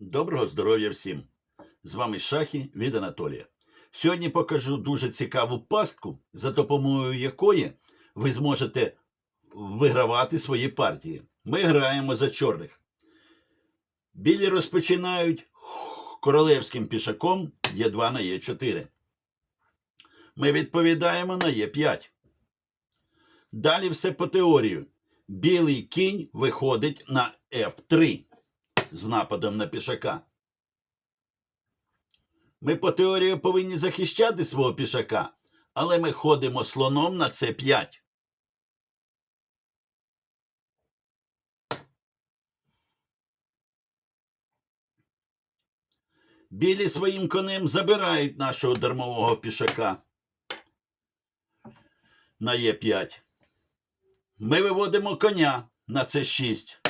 Доброго здоров'я всім! З вами Шахі від Анатолія. Сьогодні покажу дуже цікаву пастку, за допомогою якої ви зможете вигравати свої партії. Ми граємо за чорних. Білі розпочинають королевським пішаком Е2 на Е4. Ми відповідаємо на Е5. Далі все по теорію. Білий кінь виходить на F3 з нападом на пішака. Ми по теорії повинні захищати свого пішака, але ми ходимо слоном на С5. Білі своїм конем забирають нашого дармового пішака на Е5. Ми виводимо коня на С6.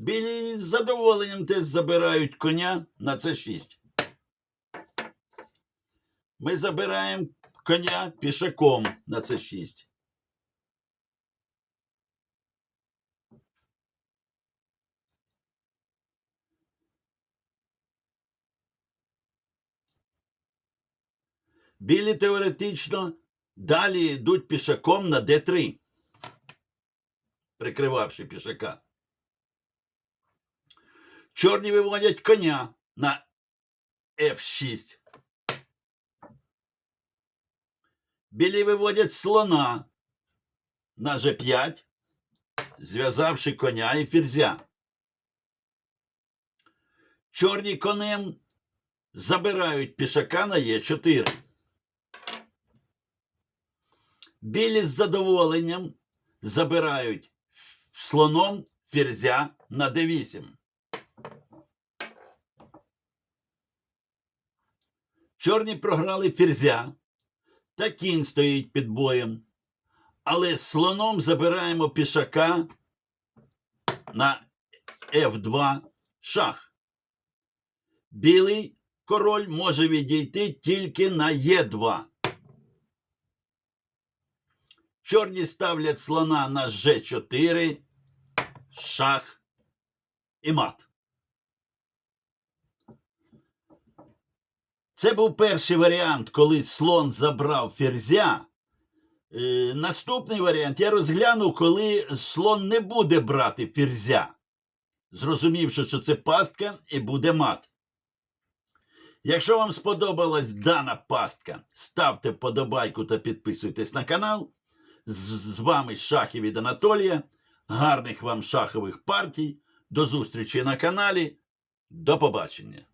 Білі з задоволенням теж забирають коня на С6. Ми забираємо коня пішаком на С6. Білі теоретично далі йдуть пішаком на Д3, прикривавши пішака. Чорні виводять коня на F6. Білі виводять слона на G5, зв'язавши коня і ферзя. Чорні конем забирають пішака на Е4. Білі з задоволенням забирають слоном ферзя на d8. Чорні програли ферзя, та кінь стоїть під боєм. Але слоном забираємо пішака на F2 шах. Білий король може відійти тільки на Е2. Чорні ставлять слона на G4, шах і мат. Це був перший варіант, коли слон забрав ферзя. Е, наступний варіант я розглянув, коли слон не буде брати ферзя, зрозумівши, що це пастка і буде мат. Якщо вам сподобалась дана пастка, ставте вподобайку та підписуйтесь на канал. З, з вами Шахи від Анатолія. Гарних вам шахових партій. До зустрічі на каналі. До побачення.